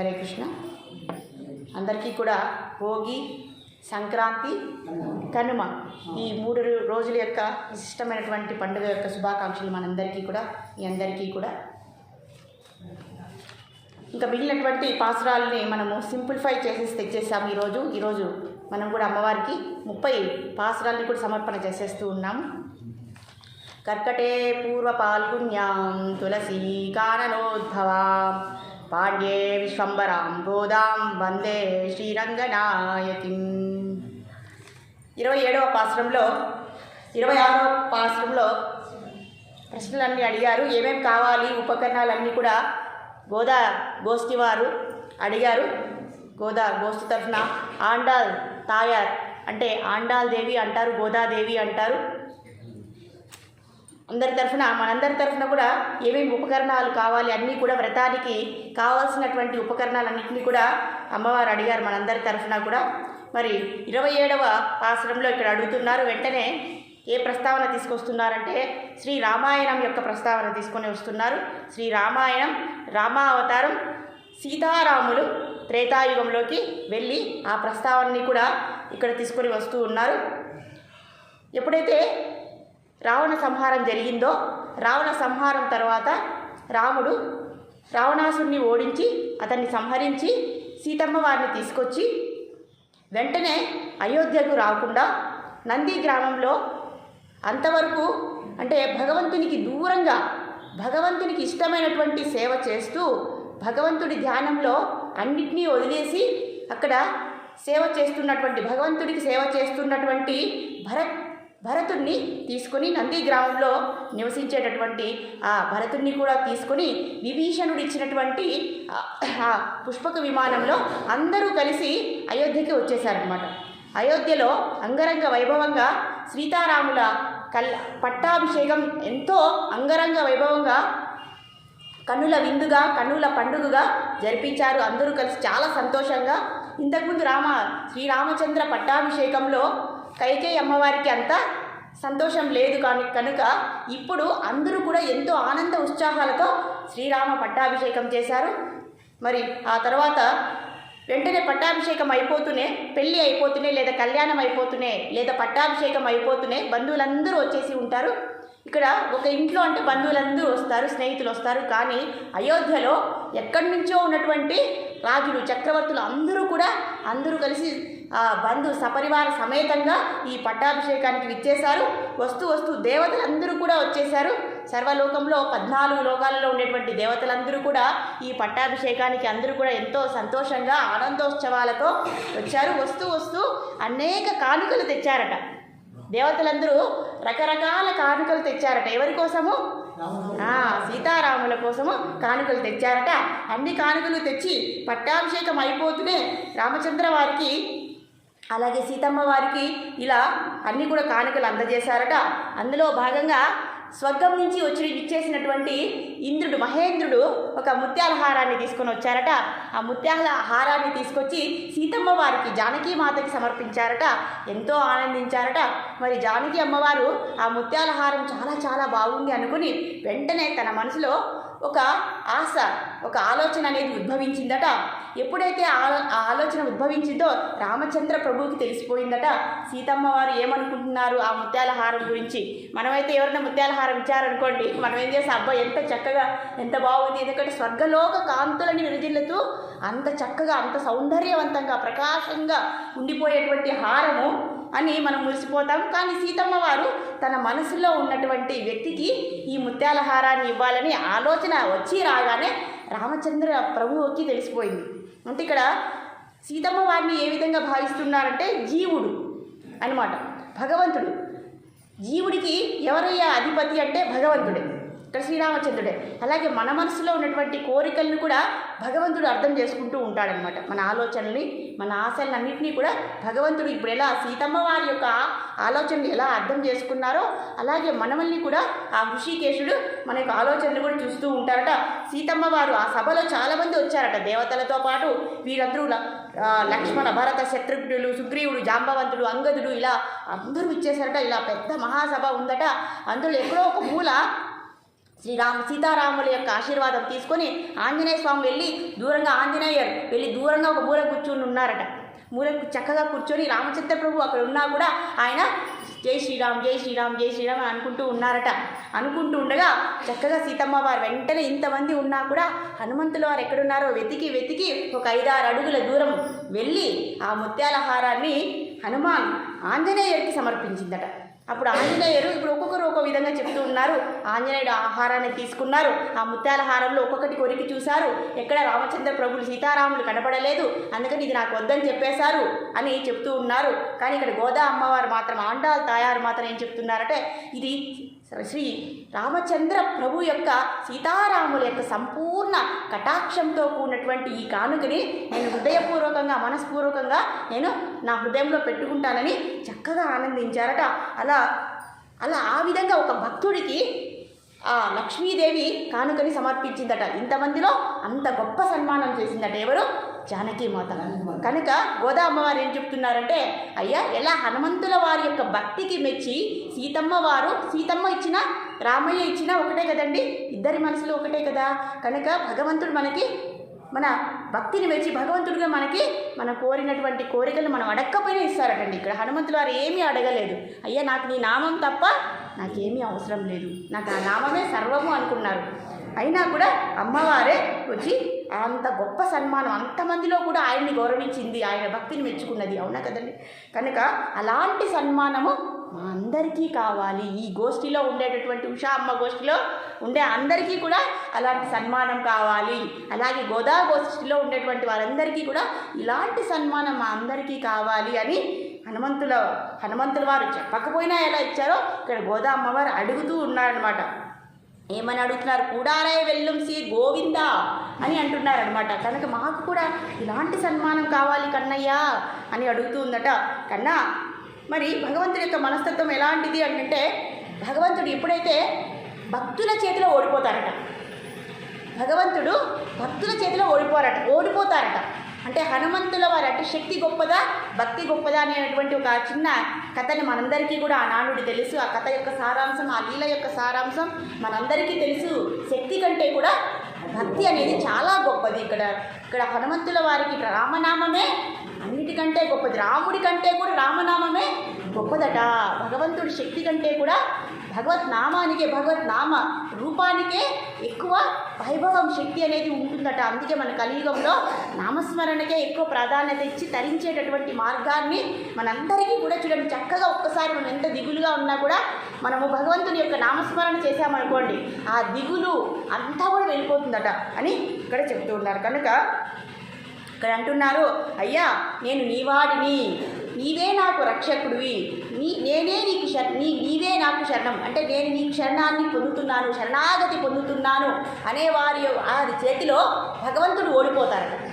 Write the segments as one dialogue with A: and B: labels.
A: హరే కృష్ణ. అందరికీ కూడా భోగి సంక్రాంతి కనుమ ఈ మూడు రోజుల యొక్క విశిష్టమైనటువంటి పండుగ యొక్క శుభాకాంక్షలు మనందరికీ కూడా మీ అందరికీ కూడా. ఇంకా మిగిలినటువంటి పాసురాలని మనము సింప్లిఫై చేసేసి తెచ్చేసాము ఈరోజు. ఈరోజు మనం కూడా అమ్మవారికి ముప్పై పాసురాలని కూడా సమర్పణ చేసేస్తూ ఉన్నాము. కర్కటే పూర్వ పాల్గుణ్యాం తులసీ కాననోద్భవాం పాండ్యే విశ్వంబరాం గోదాం వందే శ్రీరంగనాయకిం. ఇరవై ఏడవ పాశ్రంలో ఇరవై ఆరవ పాశ్రంలో ప్రశ్నలన్నీ అడిగారు. ఏమేమి కావాలి? ఉపకరణాలన్నీ కూడా గోదా గోష్ఠి వారు అడిగారు. గోదా గోష్ఠి తరఫున ఆండాల్ తాయార్ అంటే ఆండాల్ దేవి అంటారు గోదాదేవి అంటారు. అందరి తరఫున మనందరి తరఫున కూడా ఏమేమి ఉపకరణాలు కావాలి అన్నీ కూడా వ్రతానికి కావాల్సినటువంటి ఉపకరణాలన్నింటినీ కూడా అమ్మవారు అడిగారు మనందరి తరఫున కూడా. మరి ఇరవై ఏడవ ఆశ్రమంలో ఇక్కడ అడుగుతున్నారు వెంటనే ఏ ప్రస్తావన తీసుకొస్తున్నారంటే శ్రీ రామాయణం యొక్క ప్రస్తావన తీసుకొని వస్తున్నారు. శ్రీ రామాయణం రామావతారం సీతారాములు త్రేతాయుగంలోకి వెళ్ళి ఆ ప్రస్తావనని కూడా ఇక్కడ తీసుకొని వస్తూ ఉన్నారు. ఎప్పుడైతే రావణ సంహారం జరిగిందో రావణ సంహారం తర్వాత రాముడు రావణాసుడిని ఓడించి అతన్ని సంహరించి సీతమ్మ వారిని తీసుకొచ్చి వెంటనే అయోధ్యకు రాకుండా నంది గ్రామంలో అంతవరకు అంటే భగవంతునికి దూరంగా భగవంతునికి ఇష్టమైనటువంటి సేవ చేస్తూ భగవంతుడి ధ్యానంలో అన్నిటినీ వదిలేసి అక్కడ సేవ చేస్తున్నటువంటి భగవంతుడికి సేవ చేస్తున్నటువంటి భరత్ భరతుణ్ణి తీసుకొని నంది గ్రామంలో నివసించేటటువంటి ఆ భరతుణ్ణి కూడా తీసుకొని విభీషణుడు ఇచ్చినటువంటి ఆ- ఆ పుష్పక విమానంలో అందరూ కలిసి అయోధ్యకి వచ్చేసారనమాట అయోధ్యలో అంగరంగ వైభవంగా సీతారాముల కల్ పట్టాభిషేకం ఎంతో అంగరంగ వైభవంగా కన్నుల విందుగా కన్నుల పండుగగా జరిపించారు. అందరూ కలిసి చాలా సంతోషంగా. ఇంతకుముందు రామ శ్రీరామచంద్ర పట్టాభిషేకంలో కైకేయి అమ్మవారికి అంత సంతోషం లేదు కానీ కనుక ఇప్పుడు అందరూ కూడా ఎంతో ఆనంద ఉత్సాహాలతో శ్రీరామ పట్టాభిషేకం చేశారు. మరి ఆ తర్వాత వెంటనే పట్టాభిషేకం అయిపోతూనే పెళ్ళి అయిపోతూనే లేదా కళ్యాణం అయిపోతూనే లేదా పట్టాభిషేకం అయిపోతూనే బంధువులందరూ వచ్చేసి ఉంటారు. ఇక్కడ ఒక ఇంట్లో అంటే బంధువులందరూ వస్తారు స్నేహితులు వస్తారు. కానీ అయోధ్యలో ఎక్కడి నుంచో ఉన్నటువంటి రాజులు చక్రవర్తులు అందరూ కూడా అందరూ కలిసి బంధు సపరివార సమేతంగా ఈ పట్టాభిషేకానికి విచ్చేశారు. వస్తూ వస్తూ దేవతలందరూ కూడా వచ్చేశారు. సర్వలోకంలో పద్నాలుగు లోకాలలో ఉండేటువంటి దేవతలందరూ కూడా ఈ పట్టాభిషేకానికి అందరూ కూడా ఎంతో సంతోషంగా ఆనందోత్సవాలతో వచ్చారు. వస్తూ వస్తూ అనేక కానుకలు తెచ్చారట. దేవతలందరూ రకరకాల కానుకలు తెచ్చారట. ఎవరి కోసము? సీతారాముల కోసము కానుకలు తెచ్చారట. అన్ని కానుకలు తెచ్చి పట్టాభిషేకం అయిపోతూనే రామచంద్ర వారికి అలాగే సీతమ్మ వారికి ఇలా అన్నీ కూడా కానుకలు అందజేశారట. అందులో భాగంగా స్వర్గం నుంచి వచ్చి ఇచ్చేసినటువంటి ఇంద్రుడు మహేంద్రుడు ఒక ముత్యాల హారాన్ని తీసుకొని వచ్చారట. ఆ ముత్యాల హారాన్ని తీసుకొచ్చి సీతమ్మ వారికి జానకీ మాతకి సమర్పించారట. ఎంతో ఆనందించారట. మరి జానకి అమ్మవారు ఆ ముత్యాల హారం చాలా చాలా బాగుంది అనుకుని వెంటనే తన మనసులో ఒక ఆశ ఒక ఆలోచన అనేది ఉద్భవించిందట. ఎప్పుడైతే ఆ ఆ ఆలోచన ఉద్భవించిందో రామచంద్ర ప్రభువుకి తెలిసిపోయిందట. సీతమ్మ వారు ఏమనుకుంటున్నారు ఆ ముత్యాల హారం గురించి? మనమైతే ఎవరైనా ముత్యాల హారం ఇచ్చారనుకోండి మనం ఏం చేస్తాం అబ్బాయి ఎంత చక్కగా ఎంత బాగుంది ఎందుకంటే స్వర్గలోక కాంతులని విరజిల్లుతూ అంత చక్కగా అంత సౌందర్యవంతంగా ప్రకాశంగా ఉండిపోయేటువంటి హారము అని మనం మురిసిపోతాం. కానీ సీతమ్మ వారు తన మనసులో ఉన్నటువంటి వ్యక్తికి ఈ ముత్యాల హారాన్ని ఇవ్వాలని ఆలోచన వచ్చి రాగానే రామచంద్ర ప్రభువుకి తెలిసిపోయింది. అంటే ఇక్కడ సీతమ్మ వారిని ఏ విధంగా భావిస్తున్నారంటే జీవుడు అన్నమాట భగవంతుడు. జీవుడికి ఎవరయ్యా అధిపతి అంటే భగవంతుడే ఇక్కడ శ్రీరామచంద్రుడే. అలాగే మన మనసులో ఉన్నటువంటి కోరికలను కూడా భగవంతుడు అర్థం చేసుకుంటూ ఉంటాడనమాట మన ఆలోచనల్ని మన ఆశలన్నింటినీ కూడా భగవంతుడు ఇప్పుడు ఎలా సీతమ్మ వారి యొక్క ఆలోచనలు ఎలా అర్థం చేసుకున్నారో అలాగే మనమల్ని కూడా ఆ ఋషికేశుడు మన యొక్క ఆలోచనలు కూడా చూస్తూ ఉంటారట. సీతమ్మ వారు ఆ సభలో చాలామంది వచ్చారట దేవతలతో పాటు. వీరందరూ ల- లక్ష్మణ భరత శత్రుఘ్నులు సుగ్రీవుడు జాంబవంతుడు అంగదుడు ఇలా అందరూ ఇచ్చేసారట ఇలా పెద్ద మహాసభ ఉందట. అందులో ఎక్కడో ఒక మూల శ్రీరామ సీతారాముల యొక్క ఆశీర్వాదం తీసుకొని ఆంజనేయ స్వామి వెళ్ళి దూరంగా ఆంజనేయర్ వెళ్ళి దూరంగా ఒక మూల కూర్చుని ఉన్నారట. మూలకు చక్కగా కూర్చొని రామచంద్ర ప్రభు అక్కడ ఉన్నా కూడా ఆయన జై శ్రీరామ్ జై శ్రీరామ్ జై శ్రీరామ్ అని అనుకుంటూ ఉన్నారట. అనుకుంటూ ఉండగా చక్కగా సీతమ్మ వారు వెంటనే ఇంతమంది ఉన్నా కూడా హనుమంతుల వారు ఎక్కడున్నారో వెతికి వెతికి ఒక ఐదారు అడుగుల దూరం వెళ్ళి ఆ ముత్యాల హారాన్ని హనుమాన్ ఆంజనేయుడికి సమర్పించిందట. అప్పుడు ఆంజనేయుడు ఇప్పుడు ఒక్కొక్కరు ఒక్కో విధంగా చెప్తూ ఉన్నారు. ఆంజనేయుడు ఆహారాన్ని తీసుకున్నారు. ఆ ముత్యాల హారంలో ఒక్కొక్కటి కొరికి చూశారు. ఎక్కడ రామచంద్ర ప్రభులు సీతారాములు కనపడలేదు. అందుకని ఇది నాకు వద్దని చెప్పేశారు అని చెప్తూ ఉన్నారు. కానీ ఇక్కడ గోదా అమ్మవారు మాత్రం ఆండాలు తాయారు మాత్రం ఏం చెప్తున్నారంటే ఇది శ్రీ రామచంద్ర ప్రభు యొక్క సీతారాముల యొక్క సంపూర్ణ కటాక్షంతో కూడినటువంటి ఈ కానుకని నేను హృదయపూర్వకంగా మనస్పూర్వకంగా నేను నా హృదయంలో పెట్టుకుంటానని చక్కగా ఆనందించారట. అలా అలా ఆ విధంగా ఒక భక్తుడికి ఆ లక్ష్మీదేవి కానుకని సమర్పించిందట. ఇంతమందిలో అంత గొప్ప సన్మానం చేసిందట ఎవరు? జానకీమాత కనుక గోదా అమ్మవారు ఏం చెప్తున్నారంటే అయ్యా ఎలా హనుమంతుల వారి యొక్క భక్తికి మెచ్చి సీతమ్మ వారు సీతమ్మ ఇచ్చిన రామయ్య ఇచ్చిన ఒకటే కదండి? ఇద్దరి మనసులో ఒకటే కదా. కనుక భగవంతుడు మనకి మన భక్తిని మెచ్చి భగవంతుడిగా మనకి మనం కోరినటువంటి కోరికలు మనం అడగకపోయినా ఇస్తారటండి. ఇక్కడ హనుమంతుల వారు ఏమీ అడగలేదు. అయ్యా నాకు నీ నామం తప్ప నాకేమీ అవసరం లేదు. నాకు ఆ నామమే సర్వము అనుకున్నారు. అయినా కూడా అమ్మవారే వచ్చి అంత గొప్ప సన్మానం అంతమందిలో కూడా ఆయన్ని గౌరవించింది ఆయన భక్తిని మెచ్చుకున్నది. అవునా కదండి? కనుక అలాంటి సన్మానము మా అందరికీ కావాలి. ఈ గోష్ఠిలో ఉండేటటువంటి ఉషా అమ్మ గోష్ఠిలో ఉండే అందరికీ కూడా అలాంటి సన్మానం కావాలి. అలాగే గోదా గోష్ఠిలో ఉండేటువంటి వారందరికీ కూడా ఇలాంటి సన్మానం మా అందరికీ కావాలి అని హనుమంతుల హనుమంతుల వారు చెప్పకపోయినా ఎలా ఇచ్చారో ఇక్కడ గోదా అమ్మవారు అడుగుతూ ఉన్నారనమాట ఏమని అడుగుతున్నారు? కూడారై వెళ్ళం సి గోవింద అని అంటున్నారనమాట కనుక మాకు కూడా ఇలాంటి సన్మానం కావాలి కన్నయ్య అని అడుగుతూ ఉందట. కన్నా మరి భగవంతుడి యొక్క మనస్తత్వం ఎలాంటిది అంటే భగవంతుడు ఎప్పుడైతే భక్తుల చేతిలో ఓడిపోతారట భగవంతుడు భక్తుల చేతిలో ఓడిపోరట ఓడిపోతారట. అంటే హనుమంతుల వారి అంటే శక్తి గొప్పదా భక్తి గొప్పదా అనేటువంటి ఒక చిన్న కథని మనందరికీ కూడా ఆ తెలుసు. ఆ కథ యొక్క సారాంశం ఆ లీల యొక్క సారాంశం మనందరికీ తెలుసు. శక్తి కంటే కూడా భక్తి అనేది చాలా గొప్పది. ఇక్కడ ఇక్కడ హనుమంతుల వారికి రామనామమే అన్నిటికంటే గొప్పది. రాముడి కంటే కూడా రామనామమే గొప్పదట. భగవంతుడి శక్తి కంటే కూడా భగవత్ నామానికే భగవత్ నామ రూపానికే ఎక్కువ వైభవం శక్తి అనేది ఉంటుందట. అందుకే మన కలియుగంలో నామస్మరణకే ఎక్కువ ప్రాధాన్యత ఇచ్చి తరించేటటువంటి మార్గాన్ని మనందరికీ కూడా చూడండి. చక్కగా ఒక్కసారి మనం ఎంత దిగులుగా ఉన్నా కూడా మనము భగవంతుని యొక్క నామస్మరణ చేశామనుకోండి ఆ దిగులు అంతా కూడా వెళ్ళిపోతుందట అని ఇక్కడ చెప్తూ ఉన్నారు. కనుక ఇక్కడ అంటున్నారు అయ్యా నేను నీవాడిని. నీవే నాకు రక్షకుడివి. నీ నేనే నీకు శర నీ నీవే నాకు శరణం. అంటే నేను నీకు శరణాన్ని పొందుతున్నాను శరణాగతి పొందుతున్నాను అనే వారి వారి చేతిలో భగవంతుడు ఓడిపోతారట.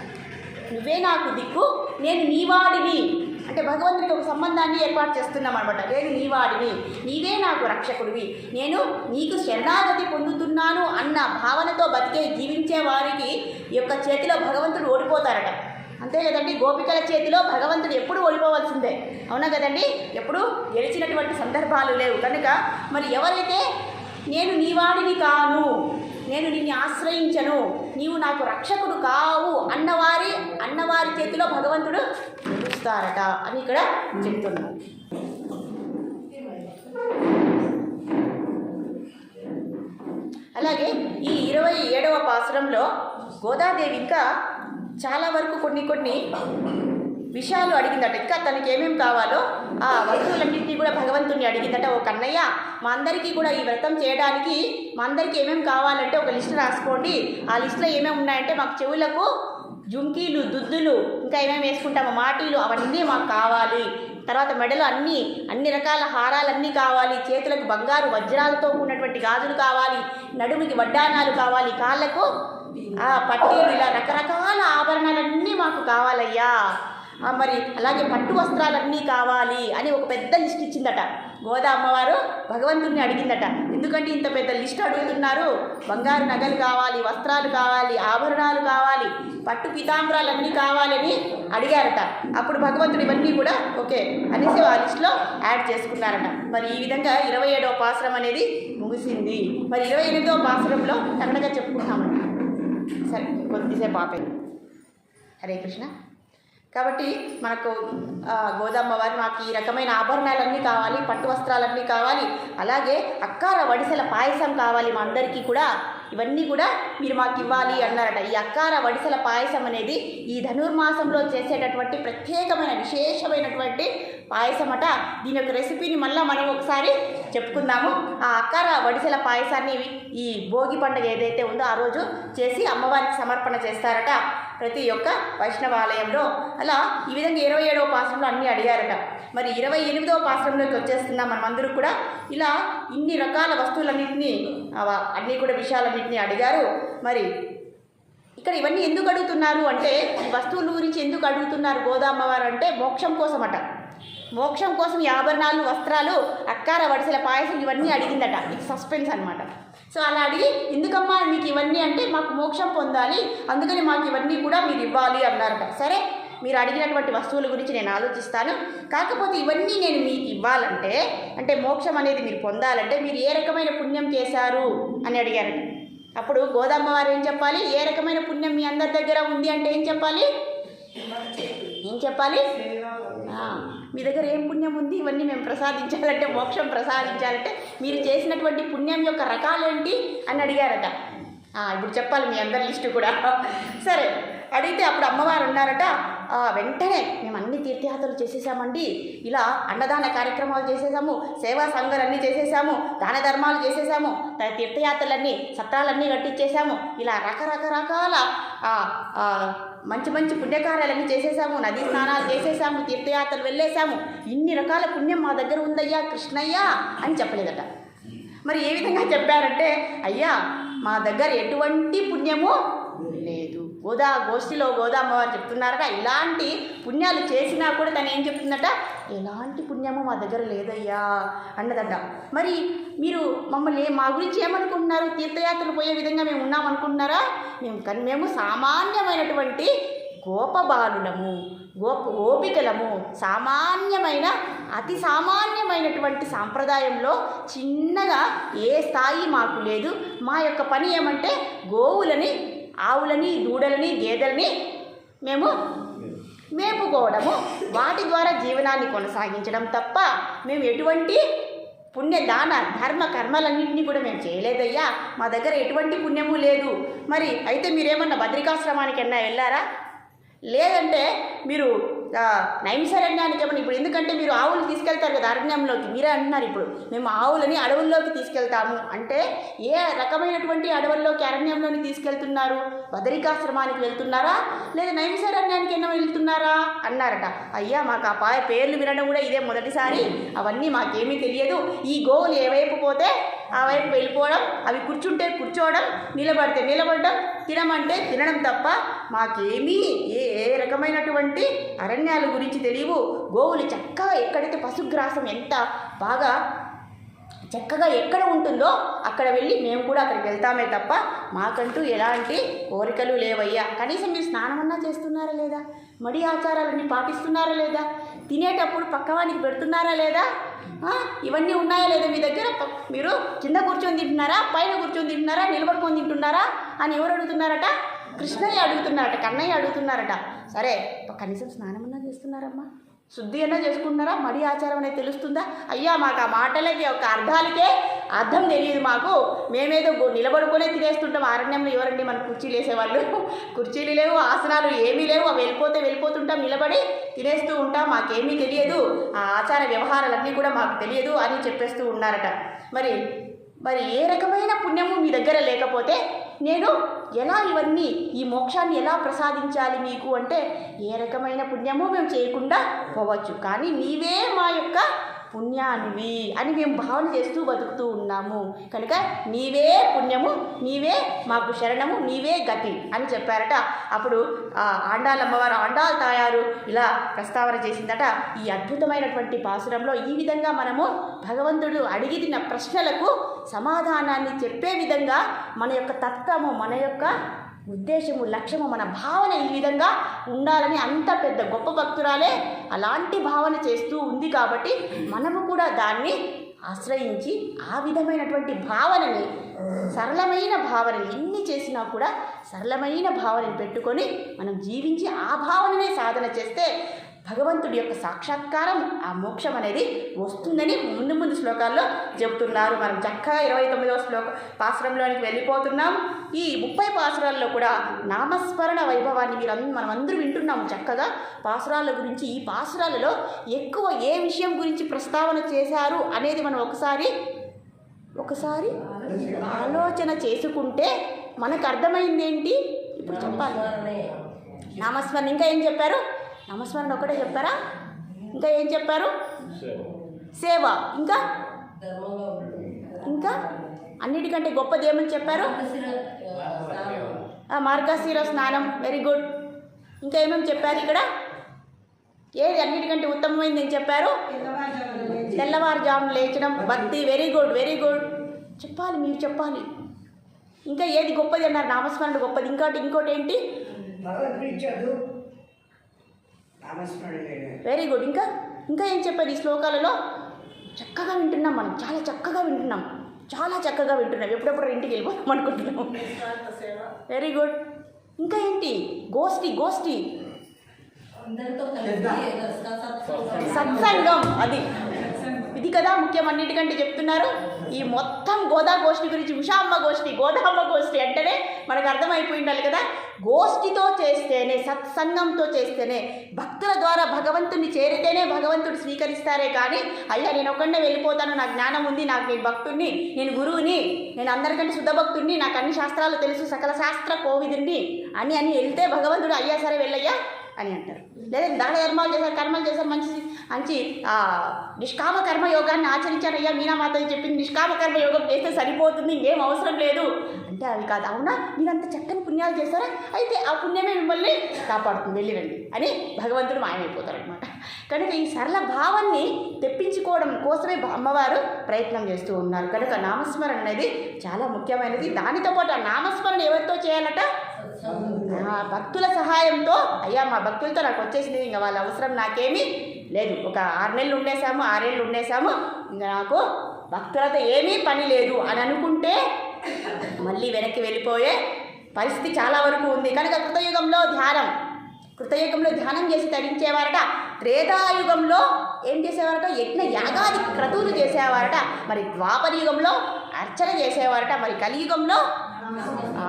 A: నువ్వే నాకు దిక్కు నేను నీవాడివి అంటే భగవంతుడికి ఒక సంబంధాన్ని ఏర్పాటు చేస్తున్నాం అనమాట నేను నీవాడివి నీవే నాకు రక్షకుడివి. నేను నీకు శరణాగతి పొందుతున్నాను అన్న భావనతో బతికే జీవించే వారికి యొక్క చేతిలో భగవంతుడు ఓడిపోతారట. అంతే కదండి గోపికల చేతిలో భగవంతుడు ఎప్పుడు ఓడిపోవాల్సిందే. అవునా కదండి? ఎప్పుడు గెలిచినటువంటి సందర్భాలు లేవు. కనుక మరి ఎవరైతే నేను నీవాడిని కాను నేను నిన్ను ఆశ్రయించను నీవు నాకు రక్షకుడు కావు అన్నవారి అన్నవారి చేతిలో భగవంతుడు నిలుస్తారట అని ఇక్కడ చెప్తున్నాను అలాగే ఈ ఇరవై ఏడవ పాసురంలో గోదాదేవి ఇంకా చాలా వరకు కొన్ని కొన్ని విషయాలు అడిగిందట. ఇంకా తనకి ఏమేమి కావాలో ఆ వస్తువులన్నింటినీ కూడా భగవంతుని అడిగిందట. ఓ కన్నయ్య మా అందరికీ కూడా ఈ వ్రతం చేయడానికి మా అందరికీ ఏమేమి కావాలంటే ఒక లిస్ట్ రాసుకోండి. ఆ లిస్ట్లో ఏమేమి ఉన్నాయంటే మాకు చెవులకు జుంకీలు దుద్దులు ఇంకా ఏమేమి వేసుకుంటామో మాటీలు అవన్నీ మాకు కావాలి. తర్వాత మెడలు అన్నీ అన్ని రకాల హారాలన్నీ కావాలి. చేతులకు బంగారు వజ్రాలతో కూడినటువంటి గాజులు కావాలి. నడుముకి వడ్డానాలు కావాలి. కాళ్ళకు ఆ పట్టీలు ఇలా రకరకాల ఆభరణాలన్నీ మాకు కావాలయ్యా. మరి అలాగే పట్టు వస్త్రాలన్నీ కావాలి అని ఒక పెద్ద లిస్ట్ ఇచ్చిందట. గోదా అమ్మవారు భగవంతుడిని అడిగిందట. ఎందుకంటే ఇంత పెద్ద లిస్ట్ అడుగుతున్నారు? బంగారు నగలు కావాలి వస్త్రాలు కావాలి ఆభరణాలు కావాలి పట్టు పితాంబరాలన్నీ కావాలని అడిగారట. అప్పుడు భగవంతుడు ఇవన్నీ కూడా ఓకే అనేసి ఆ లిస్ట్లో యాడ్ చేసుకున్నారట. మరి ఈ విధంగా ఇరవై ఏడవ పాసరం అనేది ముగిసింది. మరి ఇరవై ఎనిమిదవ పాసరంలో తగ్గడగా చెప్పుకుంటామండి సరే కొద్దిసేపు ఆపేది హరే కృష్ణ. కాబట్టి మనకు గోదామ్మ వారి వారు మాకు ఈ రకమైన ఆభరణాలన్నీ కావాలి పట్టు వస్త్రాలన్నీ కావాలి అలాగే అక్కార వడిసెల పాయసం కావాలి మా అందరికీ కూడా. ఇవన్నీ కూడా మీరు మాకు ఇవ్వాలి అన్నారట. ఈ అక్కార వడిసల పాయసం అనేది ఈ ధనుర్మాసంలో చేసేటటువంటి ప్రత్యేకమైన విశేషమైనటువంటి పాయసం అట దీని యొక్క రెసిపీని మళ్ళీ మనం ఒకసారి చెప్పుకుందాము. ఆ అక్కార వడిసెల పాయసాన్ని ఈ భోగి పండుగ ఏదైతే ఉందో ఆ రోజు చేసి అమ్మవారికి సమర్పణ చేస్తారట. ప్రతి ఒక్క వైష్ణవాలయంలో. అలా ఈ విధంగా ఇరవై ఏడవ పాశ్రంలో అన్నీ అడిగారట. మరి ఇరవై ఎనిమిదవ పాశ్రంలోకి వచ్చేస్తున్నాం మనమందరూ అందరూ కూడా. ఇలా ఇన్ని రకాల వస్తువులన్నింటినీ అన్నీ కూడా విషయాలన్నింటినీ అడిగారు. మరి ఇక్కడ ఇవన్నీ ఎందుకు అడుగుతున్నారు అంటే ఈ వస్తువుల గురించి ఎందుకు అడుగుతున్నారు గోదామ్మవారు అంటే మోక్షం కోసం అట మోక్షం కోసం ఈ ఆభరణాలు వస్త్రాలు అక్కార వడిసెల పాయసం ఇవన్నీ అడిగిందట. ఇది సస్పెన్స్ అనమాట సో అలా అడిగి ఎందుకమ్మా మీకు ఇవన్నీ అంటే మాకు మోక్షం పొందాలి అందుకని మాకు ఇవన్నీ కూడా మీరు ఇవ్వాలి అన్నారట. సరే మీరు అడిగినటువంటి వస్తువుల గురించి నేను ఆలోచిస్తాను. కాకపోతే ఇవన్నీ నేను మీకు ఇవ్వాలంటే అంటే మోక్షం అనేది మీరు పొందాలంటే మీరు ఏ రకమైన పుణ్యం చేశారు అని అడిగారట అప్పుడు గోదమ్మ వారు ఏం చెప్పాలి? ఏ రకమైన పుణ్యం మీ అందరి దగ్గర ఉంది అంటే ఏం చెప్పాలి? ఏం చెప్పాలి? మీ దగ్గర ఏం పుణ్యం ఉంది? ఇవన్నీ మేము ప్రసాదించాలంటే మోక్షం ప్రసాదించాలంటే మీరు చేసినటువంటి పుణ్యం యొక్క రకాలేంటి అని అడిగారట. ఇప్పుడు చెప్పాలి మీ అందరి లిస్టు కూడా. సరే అడిగితే అప్పుడు అమ్మవారు ఉన్నారట వెంటనే మేము అన్ని తీర్థయాత్రలు చేసేసామండి. ఇలా అన్నదాన కార్యక్రమాలు చేసేసాము సేవా సంఘాలన్నీ చేసేసాము దాన ధర్మాలు చేసేసాము తీర్థయాత్రలన్నీ సత్రాలన్నీ కట్టించేసాము. ఇలా రకరకరకాల మంచి మంచి పుణ్యకార్యాలన్నీ చేసేసాము నదీ స్నానాలు చేసేసాము తీర్థయాత్రలు వెళ్ళేసాము ఇన్ని రకాల పుణ్యం మా దగ్గర ఉందయ్యా కృష్ణయ్య అని చెప్పలేదట. మరి ఏ విధంగా చెప్పారంటే అయ్యా మా దగ్గర ఎటువంటి పుణ్యము గోదా గోష్ఠిలో గోదామ్మవారు చెప్తున్నారట. ఇలాంటి పుణ్యాలు చేసినా కూడా తను ఏం చెప్తుందట? ఎలాంటి పుణ్యము మా దగ్గర లేదయ్యా అన్నదట. మరి మీరు మమ్మల్ని మా గురించి ఏమనుకుంటున్నారు? తీర్థయాత్రలు పోయే విధంగా మేము ఉన్నామనుకుంటున్నారా? మేము కానీ మేము సామాన్యమైనటువంటి గోపబాలులము గోప గోపికలము సామాన్యమైన అతి సామాన్యమైనటువంటి సాంప్రదాయంలో చిన్నగా ఏ స్థాయి మాకు లేదు. మా యొక్క పని ఏమంటే గోవులని ఆవులని దూడలని గేదెలని మేము మేపుకోవడము. వాటి ద్వారా జీవనాన్ని కొనసాగించడం తప్ప మేము ఎటువంటి పుణ్య దాన ధర్మ కర్మలన్నింటినీ కూడా మేము చేయలేదయ్యా. మా దగ్గర ఎటువంటి పుణ్యము లేదు. మరి అయితే మీరేమన్నా బద్రికాశ్రమానికి అన్నా వెళ్ళారా? లేదంటే మీరు నైమిషారణ్యానికి ఏమన్నా ఇప్పుడు ఎందుకంటే మీరు ఆవులు తీసుకెళ్తారు కదా అరణ్యంలోకి. మీరే అంటున్నారు ఇప్పుడు. మేము ఆవులని అడవుల్లోకి తీసుకెళ్తాము. అంటే ఏ రకమైనటువంటి అడవుల్లోకి అరణ్యంలోని తీసుకెళ్తున్నారు? బదరికాశ్రమానికి వెళ్తున్నారా? లేదా నైమిషారణ్యానికి ఏమైనా వెళ్తున్నారా? అన్నారట. అయ్యా మాకు ఆ పాయ పేర్లు వినడం కూడా ఇదే మొదటిసారి. అవన్నీ మాకేమీ తెలియదు. ఈ గోవులు ఏవైపు పోతే ఆ వైపు వెళ్ళిపోవడం అవి కూర్చుంటే కూర్చోవడం నిలబడితే నిలబడడం తినమంటే తినడం తప్ప మాకేమీ ఏ ఏ రకమైనటువంటి అరణ్యాల గురించి తెలియవు. గోవులు చక్కగా ఎక్కడైతే పశుగ్రాసం ఎంత బాగా చక్కగా ఎక్కడ ఉంటుందో అక్కడ వెళ్ళి మేము కూడా అక్కడికి వెళ్తామే తప్ప మాకంటూ ఎలాంటి కోరికలు లేవయ్యా. కనీసం మీరు స్నానమన్నా చేస్తున్నారా లేదా? మడి ఆచారాలన్నీ పాటిస్తున్నారా లేదా? తినేటప్పుడు పక్కవానికి పెడుతున్నారా లేదా? ఇవన్నీ ఉన్నాయా లేదా మీ దగ్గర? మీరు కింద కూర్చొని తింటున్నారా? పైన కూర్చొని తింటున్నారా? నిలబడుకొని తింటున్నారా? అని ఎవరు అడుగుతున్నారట? కృష్ణయ్య అడుగుతున్నారట కన్నయ్య అడుగుతున్నారట. సరే కనీసం స్నానమన్నా చేస్తున్నారమ్మా. శుద్ధి అన్నా చేసుకుంటున్నారా? మడి ఆచారం అనేది తెలుస్తుందా? అయ్యా మాకు ఆ మాటలకి ఒక అర్థాలకే అర్థం తెలియదు మాకు. మేమేదో నిలబడుకునే తినేస్తుంటాం. అరణ్యంలో ఎవరండి మన కుర్చీలు వేసేవాళ్ళు? కుర్చీలు లేవు ఆసనాలు ఏమీ లేవు. అవి వెళ్ళిపోతే వెళ్ళిపోతుంటాం. నిలబడి తినేస్తూ ఉంటాం మాకేమీ తెలియదు. ఆ ఆచార వ్యవహారాలన్నీ కూడా మాకు తెలియదు అని చెప్పేస్తూ ఉన్నారట. మరి మరి ఏ రకమైన పుణ్యము మీ దగ్గర లేకపోతే నేను ఎలా ఇవన్నీ ఈ మోక్షాన్ని ఎలా ప్రసాదించాలి మీకు అంటే ఏ రకమైన పుణ్యము మేము చేయకుండా పోవచ్చు. కానీ నీవే మా యొక్క పుణ్యానివి అని మేము భావన చేస్తూ బతుకుతూ ఉన్నాము. కనుక నీవే పుణ్యము నీవే మాకు శరణము నీవే గతి అని చెప్పారట. అప్పుడు ఆ అమ్మవారు ఆండాల తాయారు. ఇలా ప్రస్తావన చేసిందట. ఈ అద్భుతమైనటువంటి పాసురంలో ఈ విధంగా మనము భగవంతుడు అడిగిన ప్రశ్నలకు సమాధానాన్ని చెప్పే విధంగా మన యొక్క తత్వము మన యొక్క ఉద్దేశము లక్ష్యము మన భావన ఈ విధంగా ఉండాలని అంత పెద్ద గొప్ప భక్తురాలే అలాంటి భావన చేస్తూ ఉంది కాబట్టి మనము కూడా దాన్ని ఆశ్రయించి ఆ విధమైనటువంటి భావనని సరళమైన భావనని ఎన్ని చేసినా కూడా సరళమైన భావనని పెట్టుకొని మనం జీవించి ఆ భావననే సాధన చేస్తే భగవంతుడి యొక్క సాక్షాత్కారం ఆ మోక్షం అనేది వస్తుందని ముందు ముందు శ్లోకాల్లో చెబుతున్నారు. మనం చక్కగా ఇరవై తొమ్మిదవ శ్లోక పాసురంలోనికి వెళ్ళిపోతున్నాం. ఈ ముప్పై పాసురాల్లో కూడా నామస్మరణ వైభవాన్ని మీరు మనం అందరూ వింటున్నాము చక్కగా. పాసురాల గురించి ఈ పాసురాలలో ఎక్కువ ఏ విషయం గురించి ప్రస్తావన చేశారు అనేది మనం ఒకసారి ఒకసారి ఆలోచన చేసుకుంటే మనకు అర్థమైంది ఏంటి ఇప్పుడు చెప్పాలి. నామస్మరణ. ఇంకా ఏం చెప్పారు? నామస్మరణ ఒకటే చెప్పారా ఇంకా ఏం చెప్పారు? సేవ. ఇంకా? ఇంకా? అన్నిటికంటే గొప్పది ఏమని చెప్పారు? మార్గశీర స్నానం. వెరీ గుడ్ ఇంకా ఏమేమి చెప్పారు ఇక్కడ? ఏది అన్నిటికంటే ఉత్తమమైంది ఏం చెప్పారు? తెల్లవారుజామున లేచడం భక్తి. వెరీ గుడ్ వెరీ గుడ్ చెప్పాలి మీరు చెప్పాలి. ఇంకా ఏది గొప్పది అన్నారు? నామస్మరణ గొప్పది. ఇంకోటి ఇంకోటి ఏంటి? వెరీ గుడ్ ఇంకా ఇంకా ఏం చెప్పారు ఈ శ్లోకాలలో? చక్కగా వింటున్నాం మనం చాలా చక్కగా వింటున్నాం. చాలా చక్కగా వింటున్నాం. ఎప్పుడెప్పుడు ఇంటికి వెళ్ళిపోతాం అనుకుంటున్నాం. వెరీ గుడ్ ఇంకా ఏంటి? గోష్ఠి గోష్ఠి. సత్సంగం అది. ఇది కదా ముఖ్యం. అన్నిటికంటే చెప్తున్నారు. ఈ మొత్తం గోదా గోష్ఠి గురించి ఉషామ్మ గోష్ఠి గోదామ్మ గోష్ఠి అంటేనే మనకు అర్థమైపోయి ఉండాలి కదా? గోష్ఠితో చేస్తేనే సత్సంగంతో చేస్తేనే భక్తుల ద్వారా భగవంతుని చేరితేనే భగవంతుడు స్వీకరిస్తారే కానీ అయ్యా నేను ఒక్కడే వెళ్ళిపోతాను నాకు జ్ఞానం ఉంది నాకు నేను భక్తుడిని నేను గురువుని నేను అందరికంటే శుద్ధ భక్తుడిని నాకు అన్ని శాస్త్రాలు తెలుసు సకల శాస్త్ర కోవిదుడిని అని అని వెళ్తే భగవంతుడు అయ్యా సరే వెళ్ళయ్యా అని అంటారు. లేదా దాన ధర్మాలు చేశారు కర్మలు చేశారు మంచి మంచి నిష్కామ కర్మ యోగాన్ని ఆచరించారయ్యా మీనామాతని చెప్పింది నిష్కామ కర్మ యోగం చేస్తే సరిపోతుంది ఇంకేం అవసరం లేదు. అంటే అవి కాదు అవునా? మీరంత చక్కని పుణ్యాలు చేస్తారా? అయితే ఆ పుణ్యమే మిమ్మల్ని కాపాడుతుంది. వెళ్ళిరండి అని భగవంతుడు మాయమైపోతారనమాట కనుక ఈ సరళ భావాన్ని తెప్పించుకోవడం కోసమే అమ్మవారు ప్రయత్నం చేస్తూ ఉన్నారు. కనుక నామస్మరణ అనేది చాలా ముఖ్యమైనది. దానితో పాటు ఆ నామస్మరణ ఎవరితో చేయాలట? భక్తుల సహాయంతో అయ్యా మా భక్తులతో నాకు వచ్చేసింది. ఇంకా వాళ్ళ అవసరం నాకేమీ లేదు. ఒక ఆరు నెలలు ఉండేసాము ఆరేళ్ళు ఉండేసాము ఇంకా నాకు భక్తులతో ఏమీ పని లేదు అని అనుకుంటే మళ్ళీ వెనక్కి వెళ్ళిపోయే పరిస్థితి చాలా వరకు ఉంది. కనుక కృతయుగంలో ధ్యానం కృతయుగంలో ధ్యానం చేసి తరించేవారట. త్రేతాయుగంలో ఏం చేసేవారట? యజ్ఞ యాగాది క్రతువులు చేసేవారట. మరి ద్వాపర యుగంలో అర్చన చేసేవారట. మరి కలియుగంలో ఆ,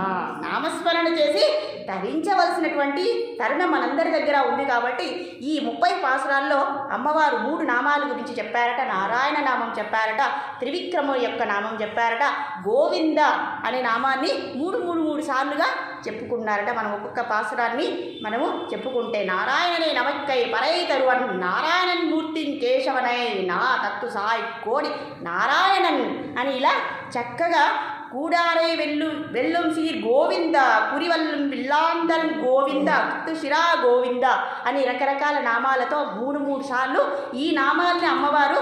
A: నామస్మరణ చేసి ధరించవలసినటువంటి తరుణం మనందరి దగ్గర ఉంది కాబట్టి ఈ ముప్పై పాసురాల్లో అమ్మవారు మూడు నామాల గురించి చెప్పారట. నారాయణ నామం చెప్పారట. త్రివిక్రమ యొక్క నామం చెప్పారట. గోవింద అనే నామాన్ని మూడు మూడు మూడు సార్లుగా చెప్పుకున్నారట మనం ఒక్కొక్క పాసురాన్ని మనము చెప్పుకుంటే నారాయణనే నమక్కై పరై తరువన్ నారాయణన్ మూర్తిని కేశవనై నా తత్తు సాయి కోడి నారాయణన్ అని ఇలా చక్కగా కూడారై வெல்லும் வெல்லும் சீர் గోవింద కురివల్లం పిల్లాందరం గోవింద కుత్తు శిరా గోవింద అని రకరకాల నామాలతో మూడు మూడు సార్లు ఈ నామాల్ని అమ్మవారు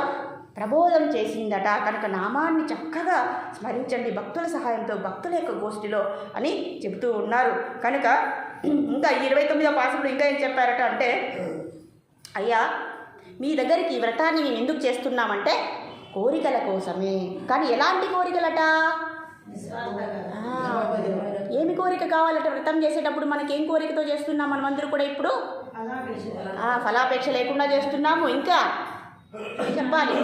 A: ప్రబోధం చేసిందట కనుక నామాన్ని చక్కగా స్మరించండి భక్తుల సహాయంతో భక్తుల యొక్క గోష్ఠిలో అని చెబుతూ ఉన్నారు. కనుక ఇంకా ఇరవై తొమ్మిదో పాసంలో ఇంకా ఏం చెప్పారట అంటే అయ్యా మీ దగ్గరికి ఈ వ్రతాన్ని మేము ఎందుకు చేస్తున్నామంటే కోరికల కోసమే. కానీ ఎలాంటి కోరికలట? ఏమి కోరిక కావాలట వ్రతం చేసేటప్పుడు మనకి ఏం కోరికతో చేస్తున్నాం? మనమందరూ కూడా ఇప్పుడు ఆ, ఫలాపేక్ష లేకుండా చేస్తున్నాము. ఇంకా చెప్పాలి?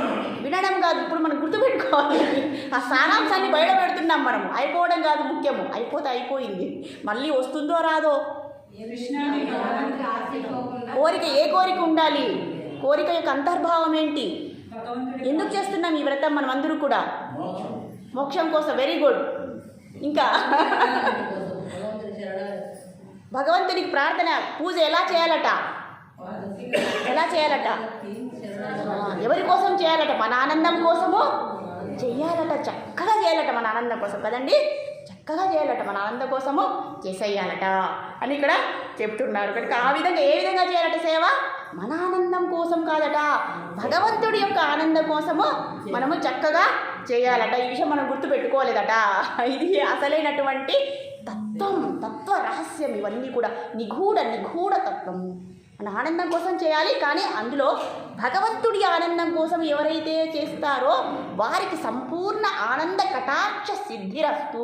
A: వినడం కాదు. ఇప్పుడు మనం గుర్తుపెట్టుకోవాలి. ఆ సారాంశాన్ని బయట పెడుతున్నాం మనం అయిపోవడం కాదు ముఖ్యము. అయిపోతే అయిపోయింది. మళ్ళీ వస్తుందో రాదో? కోరిక ఏ కోరిక ఉండాలి? కోరిక యొక్క అంతర్భావం ఏంటి? ఎందుకు చేస్తున్నాం ఈ వ్రతం మనం అందరూ కూడా మోక్షం కోసం వెరీ గుడ్. ఇంకా భగవంతునికి ప్రార్థన పూజ ఎలా చేయాలట? ఎలా చేయాలట? ఎవరి కోసం చేయాలట? మన ఆనందం కోసము? చెయ్యాలట చక్కగా చేయాలట మన ఆనందం కోసం కదండి? చక్కగా చేయాలట మన ఆనందం కోసము? చేసేయాలట. అని ఇక్కడ చెప్తున్నారు. కనుక ఆ విధంగా ఏ విధంగా చేయాలట సేవ? మన ఆనందం కోసం కాదట. భగవంతుడి యొక్క ఆనందం కోసము మనము చక్కగా చేయాలట. ఈ విషయం మనం గుర్తుపెట్టుకోలేదట. ఇది అసలైనటువంటి తత్వం తత్వ రహస్యం ఇవన్నీ కూడా. నిగూఢ నిగూఢ తత్వం. మన ఆనందం కోసం చేయాలి కానీ అందులో భగవంతుడి ఆనందం కోసం ఎవరైతే చేస్తారో వారికి సంపూర్ణ ఆనంద కటాక్ష సిద్ధిరస్తూ.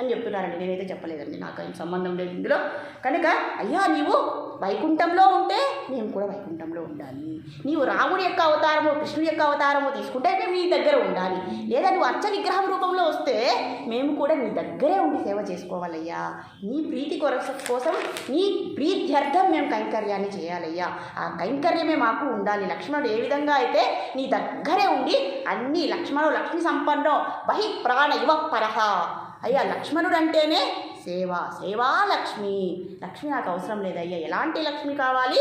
A: అని చెప్తున్నారండి. నేనైతే చెప్పలేదండి. నాకు ఏం సంబంధం లేదు ఇందులో. కనుక అయ్యా నీవు వైకుంఠంలో ఉంటే మేము కూడా వైకుంఠంలో ఉండాలి. నీవు రాముడి యొక్క అవతారము కృష్ణుడి యొక్క అవతారము తీసుకుంటే మేము నీ దగ్గర ఉండాలి. లేదా నువ్వు అర్చ విగ్రహం రూపంలో వస్తే మేము కూడా నీ దగ్గరే ఉండి సేవ చేసుకోవాలయ్యా. నీ ప్రీతి కొరకు కోసం నీ ప్రీత్యర్థం మేము కైంకర్యాన్ని చేయాలయ్యా. ఆ కైంకర్యమే మాకు ఉండాలి. లక్ష్మణుడు ఏ విధంగా అయితే నీ దగ్గరే ఉండి అన్ని లక్ష్మణుడు లక్ష్మి సంపన్నో బహి ప్రాణ ఇవ పరహ అయ్యా లక్ష్మణుడు అంటేనే సేవ సేవా లక్ష్మి లక్ష్మి నాకు అవసరం లేదు అయ్యా ఎలాంటి లక్ష్మి కావాలి?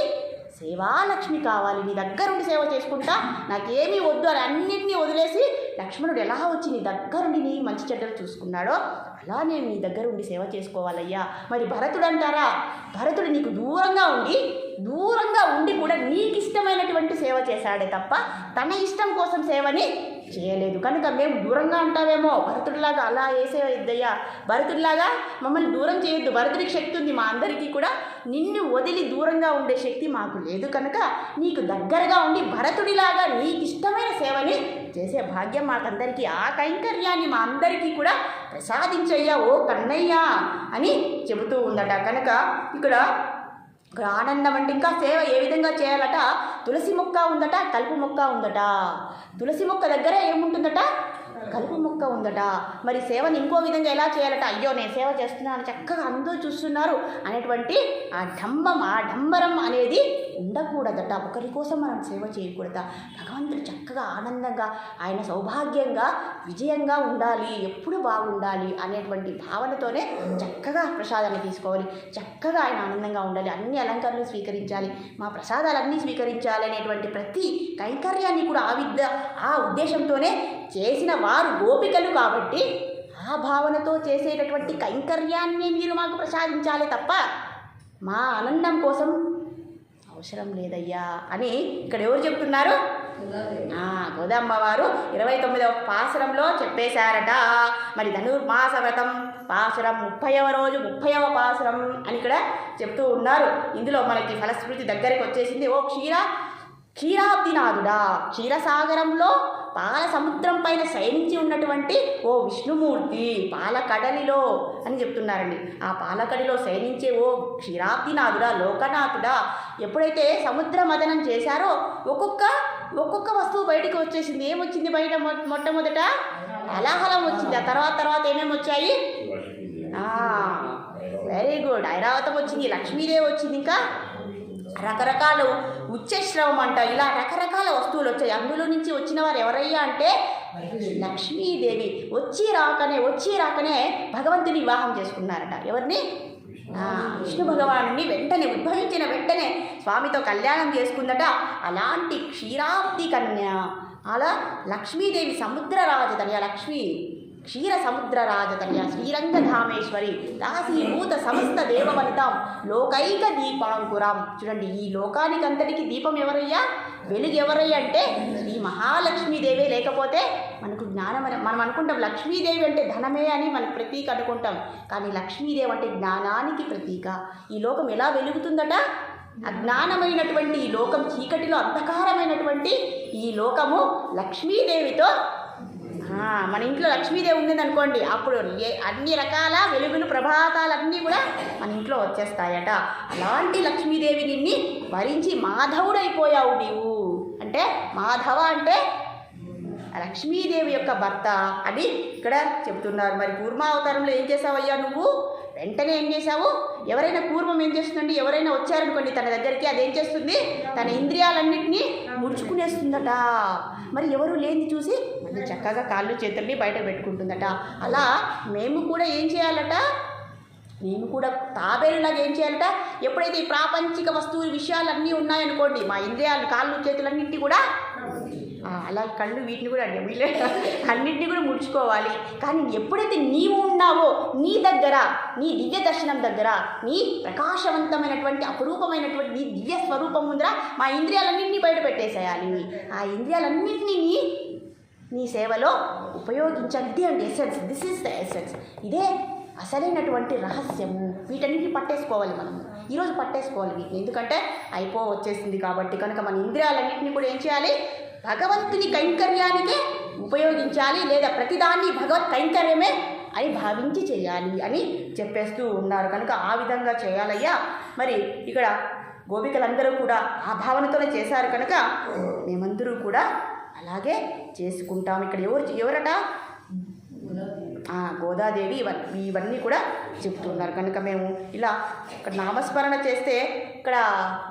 A: సేవా లక్ష్మి కావాలి నీ దగ్గరుండి సేవ చేసుకుంటా నాకేమీ వద్దు అని అన్నింటినీ వదిలేసి లక్ష్మణుడు ఎలా వచ్చి నీ దగ్గరుండి నీ మంచి చెడ్డలు చూసుకున్నాడో అలా నేను నీ దగ్గర ఉండి సేవ చేసుకోవాలయ్యా. మరి భరతుడు అంటారా భరతుడు నీకు దూరంగా ఉండి దూరంగా ఉండి కూడా నీకు ఇష్టమైనటువంటి సేవ చేశాడే తప్ప తన ఇష్టం కోసం సేవని చేయలేదు. కనుక మేము దూరంగా అంటావేమో భరతుడిలాగా అలా వేసే ఇద్దయ్యా భరతుడిలాగా మమ్మల్ని దూరం చేయొద్దు. భరతుడికి శక్తి ఉంది మా అందరికీ కూడా. నిన్ను వదిలి దూరంగా ఉండే శక్తి మాకు లేదు కనుక నీకు దగ్గరగా ఉండి భరతుడిలాగా నీకు ఇష్టమైన సేవని చేసే భాగ్యం మాకందరికీ ఆ కైంకర్యాన్ని మా అందరికీ కూడా ప్రసాదించయ్యా ఓ కన్నయ్యా అని చెబుతూ ఉందట. కనుక ఇక్కడ ఆనందం అంటే ఇంకా సేవ ఏ విధంగా చేయాలట? తులసి మొక్క ఉందట కలుపు మొక్క ఉందట. తులసి మొక్క దగ్గర ఏముంటుందట? కలుపు మొక్క ఉందట. మరి సేవను ఇంకో విధంగా ఎలా చేయాలట? అయ్యో నేను సేవ చేస్తున్నాను చక్కగా అందరూ చూస్తున్నారు అనేటువంటి ఆ డంబం ఆ డంబరం అనేది ఉండకూడదట. ఒకరి కోసం మనం సేవ చేయకూడదా? భగవంతుడు చక్కగా ఆనందంగా ఆయన సౌభాగ్యంగా విజయంగా ఉండాలి ఎప్పుడు బాగుండాలి అనేటువంటి భావనతోనే చక్కగా ప్రసాదాన్ని తీసుకోవాలి. చక్కగా ఆయన ఆనందంగా ఉండాలి. అన్ని అలంకరణలు స్వీకరించాలి. మా ప్రసాదాలన్నీ స్వీకరించాలి అనేటువంటి ప్రతి కైంకర్యాన్ని కూడా ఆ విద్య ఆ ఉద్దేశంతోనే చేసిన వారు గోపికలు కాబట్టి ఆ భావనతో చేసేటటువంటి కైంకర్యాన్ని మీరు మాకు ప్రసాదించాలి తప్ప మా ఆనందం కోసం అవసరం లేదయ్యా అని ఇక్కడ ఎవరు చెప్తున్నారు? గోదమ్మ వారు ఇరవై తొమ్మిదవ పాసురంలో చెప్పేశారట. మరి ధనుర్మాస వ్రతం పాసురం ముప్పైవ రోజు ముప్పైవ పాసురం అని ఇక్కడ చెప్తూ ఉన్నారు. ఇందులో మనకి ఫలశ్రుతి దగ్గరికి వచ్చేసింది. ఓ క్షీర క్షీరాబ్దినాథుడా. క్షీరసాగరంలో పాల సముద్రం పైన శయనించి ఉన్నటువంటి ఓ విష్ణుమూర్తి పాలకడలిలో అని చెప్తున్నారండి. ఆ పాలకడిలో శయనించే ఓ క్షీరాబ్దినాథుడా లోకనాథుడా ఎప్పుడైతే సముద్ర మదనం చేశారో ఒక్కొక్క ఒక్కొక్క వస్తువు బయటికి వచ్చేసింది. ఏమొచ్చింది బయట మొట్టమొదట? అలాహలం వచ్చింది. ఆ తర్వాత తర్వాత ఏమేమి వచ్చాయి? వెరీ గుడ్ ఐరావతం వచ్చింది. లక్ష్మీదేవి వచ్చింది ఇంకా? రకరకాలు ఉచ్చశ్రవం అంట. ఇలా రకరకాల వస్తువులు వచ్చాయి. అందులో నుంచి వచ్చిన వారు ఎవరయ్యా అంటే లక్ష్మీదేవి. వచ్చి రాకనే వచ్చి రాకనే భగవంతుని వివాహం చేసుకున్నారట. ఎవరిని? విష్ణు భగవాను వెంటనే ఉద్భవించిన వెంటనే స్వామితో కళ్యాణం చేసుకుందట. అలాంటి క్షీరాబ్ది కన్య అలా లక్ష్మీదేవి సముద్ర రాజధన్య లక్ష్మి క్షీర సముద్ర రాజధన్య శ్రీరంగధామేశ్వరి దాసీభూత సమస్త దేవవనితాం లోకైక దీపాంకురాం చూడండి ఈ లోకానికి అంతటికి దీపం ఎవరయ్యా? వెలుగు ఎవరయ్యా అంటే శ్రీ మహాలక్ష్మీదేవే. లేకపోతే మనకు జ్ఞానం మనం అనుకుంటాం లక్ష్మీదేవి అంటే ధనమే అని మనకు ప్రతీక అనుకుంటాం. కానీ లక్ష్మీదేవి అంటే జ్ఞానానికి ప్రతీక. ఈ లోకం ఎలా వెలుగుతుందట? అజ్ఞానమైనటువంటి ఈ లోకం చీకటిలో అంధకారమైనటువంటి ఈ లోకము లక్ష్మీదేవితో మన ఇంట్లో లక్ష్మీదేవి ఉంది అనుకోండి అప్పుడు ఏ అన్ని రకాల వెలుగులు ప్రభాతాలన్నీ కూడా మన ఇంట్లో వచ్చేస్తాయట. అలాంటి లక్ష్మీదేవి నిన్ని భరించి మాధవుడైపోయావు నీవు. అంటే మాధవ అంటే లక్ష్మీదేవి యొక్క భర్త అని ఇక్కడ చెప్తున్నారు మరి కూర్మావతారంలో ఏం చేసావయ్యా నువ్వు? వెంటనే ఏం చేశావు? ఎవరైనా పూర్వం ఏం చేస్తుందండి? ఎవరైనా వచ్చారనుకోండి తన దగ్గరికి అదేం చేస్తుంది? తన ఇంద్రియాలన్నింటినీ ముడుచుకునేస్తుందట. మరి ఎవరు లేని చూసి మళ్ళీ చక్కగా కాళ్ళు చేతుల్ని బయట పెట్టుకుంటుందట. అలా మేము కూడా ఏం చేయాలట? మేము కూడా తాబేలులాగా ఏం చేయాలట? ఎప్పుడైతే ఈ ప్రాపంచిక వస్తువులు విషయాలన్నీ ఉన్నాయనుకోండి మా ఇంద్రియాలు కాళ్ళు చేతులన్నింటినీ కూడా అలా కళ్ళు వీటిని కూడా అండి వీళ్ళే అన్నింటినీ కూడా ముడుచుకోవాలి. కానీ ఎప్పుడైతే నీవు ఉన్నావో నీ దగ్గర నీ దివ్య దర్శనం దగ్గర నీ ప్రకాశవంతమైనటువంటి అపురూపమైనటువంటి నీ దివ్య స్వరూపం ముందర మా ఇంద్రియాలన్నింటినీ బయట పెట్టేసేయాలి. ఆ ఇంద్రియాలన్నింటినీ నీ సేవలో ఉపయోగించాలి ఇది అండి essence this is the essence ఇదే అసలైనటువంటి రహస్యము. వీటన్నిటిని పట్టేసుకోవాలి మనం ఈరోజు పట్టేసుకోవాలి వీటిని ఎందుకంటే అయిపో వచ్చేసింది కాబట్టి కనుక మన ఇంద్రియాలన్నింటినీ కూడా ఏం చేయాలి? భగవంతుని కైంకర్యానికే ఉపయోగించాలి లేదా ప్రతిదాన్ని భగవత్ కైంకర్యమే అని భావించి చేయాలి అని చెప్పేస్తూ ఉన్నారు. కనుక ఆ విధంగా చేయాలయ్యా. మరి ఇక్కడ గోపికలందరూ కూడా ఆ భావనతోనే చేశారు కనుక మేమందరూ కూడా అలాగే చేసుకుంటాం. ఇక్కడ ఎవరు ఎవరట? గోదాదేవి ఇవన్నీ ఇవన్నీ కూడా చెప్తున్నారు. కనుక మేము ఇలా ఇక్కడ నామస్మరణ చేస్తే ఇక్కడ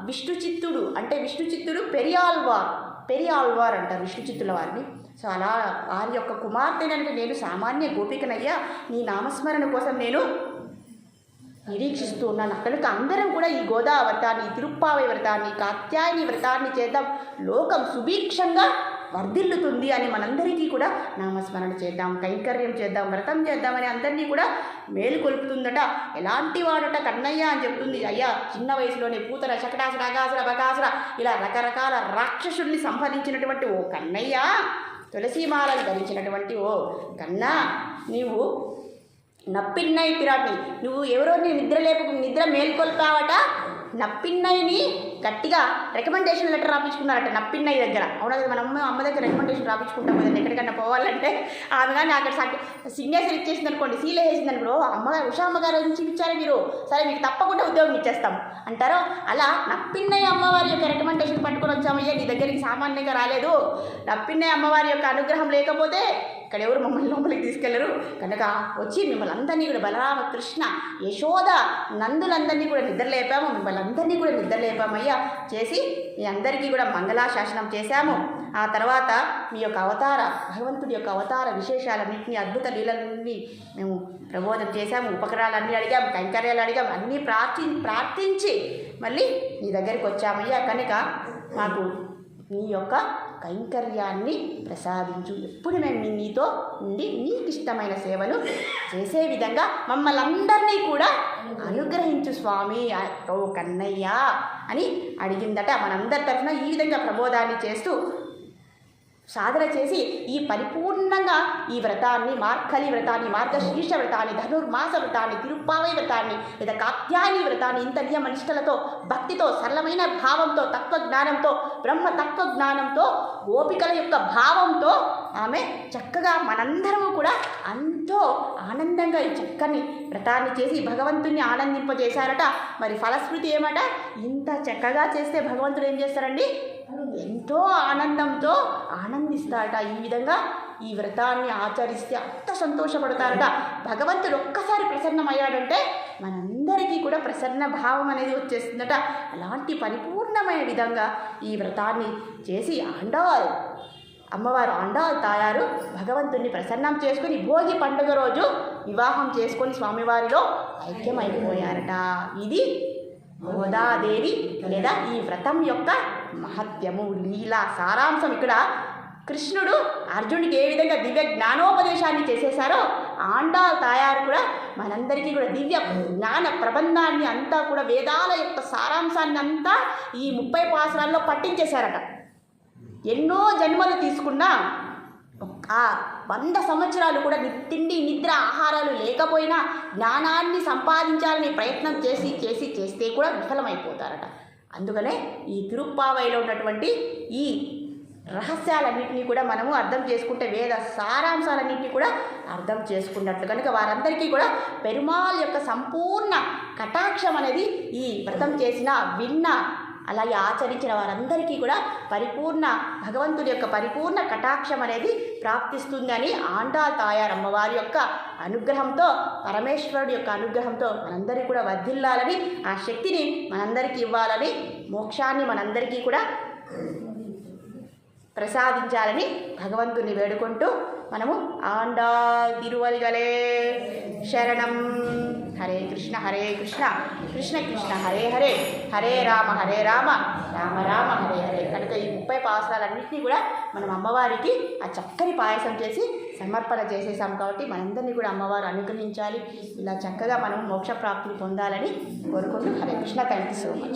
A: విష్ణు చిత్తుడు అంటే విష్ణు చిత్తుడు పెరియాల్వార్ పెరియాల్వార్ అంటారు విష్ణు చిత్తుల వారిని. సో అలా వారి యొక్క కుమార్తెనంటే నేను సామాన్య గోపికనయ్యా నీ నామస్మరణ కోసం నేను నిరీక్షిస్తూ ఉన్నాను. కనుక అందరం కూడా ఈ గోదా వ్రతాన్ని తిరుప్పావై వ్రతాన్ని కాత్యాయని వ్రతాన్ని చేద్దాం. లోకం సుభిక్షంగా వర్ధిల్లుతుంది అని మనందరికీ కూడా నామస్మరణ చేద్దాం కైంకర్యం చేద్దాం వ్రతం చేద్దామని అందరినీ కూడా మేలు కొలుపుతుందట. ఎలాంటి వాడట కన్నయ్య అని చెప్తుంది. అయ్యా చిన్న వయసులోనే పూతన శకటాసుర అగాసుర బకాసుర ఇలా రకరకాల రాక్షసుల్ని సంహరించినటువంటి ఓ కన్నయ్య తులసీమాలను ధరించినటువంటి ఓ కన్నా నీవు నప్పిన్నయ్య పిరాటిని. నువ్వు ఎవరో నీ నిద్ర లేపు నిద్ర మేల్కొల్పావట నప్పిన్నయ్యని గట్టిగా రికమెండేషన్ లెటర్ రాపించుకున్నారట నప్పిన్నయ్య దగ్గర. అవునా మన అమ్మ అమ్మ దగ్గర రికమెండేషన్ రాపించుకుంటాం కదండి ఎక్కడికన్నా పోవాలంటే. ఆమె కానీ అక్కడ సిగ్నేచర్ ఇచ్చేసింది అనుకోండి సీల్ వేసింది అనుకో అమ్మగారు ఉషా అమ్మగారు నుంచి ఇచ్చారు మీరు? సరే మీకు తప్పకుండా ఉద్యోగం ఇచ్చేస్తాం. అంటారో. అలా నప్పిన్నయ్య అమ్మవారి యొక్క రికమెండేషన్ పట్టుకొని వచ్చామయ్యా నీ దగ్గరికి సామాన్యంగా రాలేదు. నప్పిన్నయ్య అమ్మవారి యొక్క అనుగ్రహం లేకపోతే ఇక్కడ ఎవరు మమ్మల్ని లోపలికి తీసుకెళ్ళరు? కనుక వచ్చి మిమ్మల్ని అందరినీ కూడా బలరామ కృష్ణ యశోద నందులందరినీ కూడా నిద్రలేపాము. మిమ్మల్ని అందరినీ కూడా నిద్రలేపామయ్యా. చేసి మీ అందరికీ కూడా మంగళాశాసనం చేశాము. ఆ తర్వాత మీ యొక్క అవతార భగవంతుడి యొక్క అవతార విశేషాలన్నింటినీ అద్భుత లీలన్నీ మేము ప్రబోధం చేశాము. ఉపకరణాలన్నీ అడిగాము కైంకర్యాలు అడిగాం అన్నీ ప్రార్థి ప్రార్థించి మళ్ళీ మీ దగ్గరికి వచ్చామయ్యా. కనుక మాకు నీ యొక్క కైంకర్యాన్ని ప్రసాదించు. ఎప్పుడు మేము నీతో ఉండి నీకు ఇష్టమైన సేవలు చేసే విధంగా మమ్మల్ని అందరినీ కూడా అనుగ్రహించు స్వామి. ఓ కన్నయ్య అని అడిగిందట. మనందరి తరఫున ఈ విధంగా ప్రబోధాన్ని చేస్తూ సాధన చేసి ఈ పరిపూర్ణంగా ఈ వ్రతాన్ని మార్కలి వ్రతాన్ని మార్గశీర్ష వ్రతాన్ని ధనుర్మాస వ్రతాన్ని తిరుప్పావై వ్రతాన్ని లేదా కాత్యాయని వ్రతాన్ని ఇంత నియమ నిష్టలతో భక్తితో సరళమైన భావంతో తత్వజ్ఞానంతో బ్రహ్మ తత్వజ్ఞానంతో గోపికల యొక్క భావంతో ఆమె చక్కగా మనందరము కూడా ఎంతో ఆనందంగా ఈ చక్కని వ్రతాన్ని చేసి భగవంతుణ్ణి ఆనందింపజేశారట. మరి ఫలశ్రుతి ఏమట? ఇంత చక్కగా చేస్తే భగవంతుడు ఏం చేస్తారండి? ఎంతో ఆనందంతో ఆనందిస్తారట. ఈ విధంగా ఈ వ్రతాన్ని ఆచరిస్తే అంత సంతోషపడతారట. భగవంతుడు ఒక్కసారి ప్రసన్నమయ్యాడంటే మనందరికీ కూడా ప్రసన్న భావం అనేది వచ్చేస్తుందట. అలాంటి పరిపూర్ణమైన విధంగా ఈ వ్రతాన్ని చేసి ఆండవారు అమ్మవారు ఆండాల్ తాయారు. భగవంతుణ్ణి ప్రసన్నం చేసుకుని భోగి పండుగ రోజు వివాహం చేసుకొని స్వామివారిలో ఐక్యమైపోయారట. ఇది గోదాదేవి లేదా ఈ వ్రతం యొక్క మహత్యము లీలా సారాంశం ఇక్కడ. కృష్ణుడు అర్జునుడికి ఏ విధంగా దివ్య జ్ఞానోపదేశాన్ని చేసేశారో ఆండాల్ తాయారు కూడా మనందరికీ కూడా దివ్య జ్ఞాన ప్రబంధాన్ని అంతా కూడా వేదాల యొక్క సారాంశాన్ని అంతా ఈ ముప్పై పాసరాల్లో పట్టించేశారట. ఎన్నో జన్మలు తీసుకున్నా ఆ వంద సంవత్సరాలు కూడా తిండి నిద్ర ఆహారాలు లేకపోయినా జ్ఞానాన్ని సంపాదించాలని ప్రయత్నం చేసి చేసి చేస్తే కూడా విఫలమైపోతారట. అందుకనే ఈ తిరుప్పావైలో ఉన్నటువంటి ఈ రహస్యాలన్నింటినీ కూడా మనము అర్థం చేసుకుంటే వేద సారాంశాలన్నింటినీ కూడా అర్థం చేసుకున్నట్లు. కనుక వారందరికీ కూడా పెరుమాళ్ యొక్క సంపూర్ణ కటాక్షం అనేది ఈ వ్రతం చేసిన విన్న అలాగే ఆచరించిన వారందరికీ కూడా పరిపూర్ణ భగవంతుడి యొక్క పరిపూర్ణ కటాక్షం అనేది ప్రాప్తిస్తుందని ఆండాల్ తాయారమ్మవారి యొక్క అనుగ్రహంతో పరమేశ్వరుడి యొక్క అనుగ్రహంతో మనందరికీ కూడా వర్ధిల్లాలని ఆ శక్తిని మనందరికీ ఇవ్వాలని మోక్షాన్ని మనందరికీ కూడా ప్రసాదించాలని భగవంతుని వేడుకుంటూ మనము ఆండా తిరువల్గలే శరణం. హరే కృష్ణ హరే కృష్ణ కృష్ణ కృష్ణ హరే హరే హరే రామ హరే రామ రామ రామ హరే హరే. కనుక ఈ ముప్పై పావసాలన్నింటినీ కూడా మనం అమ్మవారికి ఆ చక్కని పాయసం చేసి సమర్పణ చేసేసాం కాబట్టి మనందరినీ కూడా అమ్మవారు అనుగ్రహించాలి. ఇలా చక్కగా మనం మోక్ష ప్రాప్తిని పొందాలని కోరుకుంటూ Hare Krishna. Thank you so much